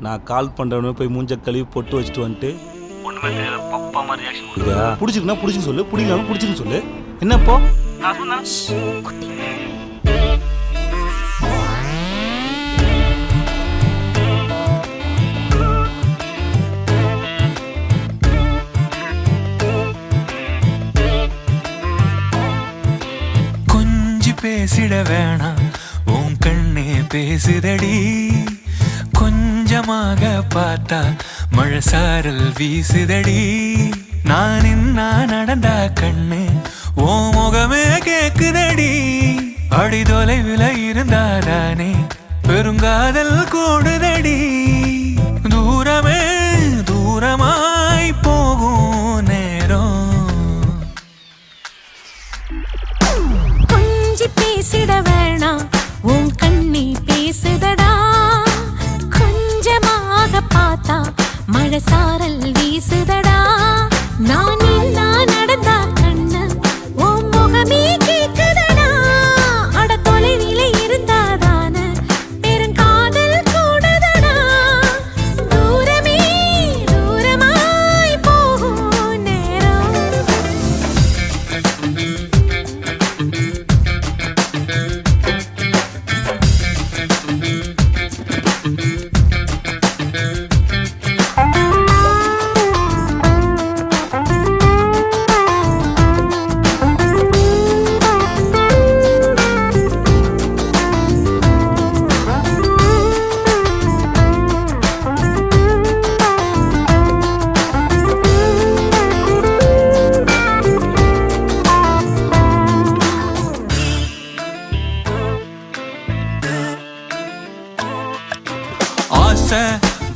நான் கால் பண்றவனே போய் மூஞ்ச கழுவி பொட்டு வச்சுட்டு வந்துட்டு ஒண்ணுமே தெரியல பப்பா மாதிரி ரியாக்ஷன் பிடிச்சிருக்குன்னா பிடிச்சின்னு சொல்லு பிடிக்கலாம் பிடிச்சின்னு சொல்லு. என்னப்போ? நான் சொன்னேன் கொஞ்சி பேசிட வேணாம் உன் கண்ணே பேசுதடி. கொஞ்சமாக பார்த்தா மழை சாரல் வீசுதடி. நான் என்ன நடந்தா கண்ணு ஓ முகமே கேக்குதடி. அடி தொலைவில் இருந்தாதானே பெருங்காதல் கூடுதடி. தூரமே தூரமாய் போகும் நேரம். கொஞ்சி பேசிட வேணாம். உன் மழை சாரல் வீசுதடா. நான் ஆசை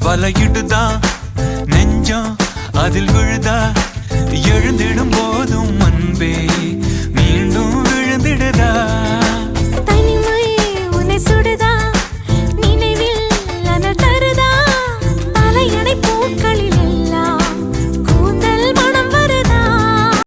வலையிடுதா? நெஞ்சம் அதில் விழுதா? எழுந்திடும் போதும் அன்பே.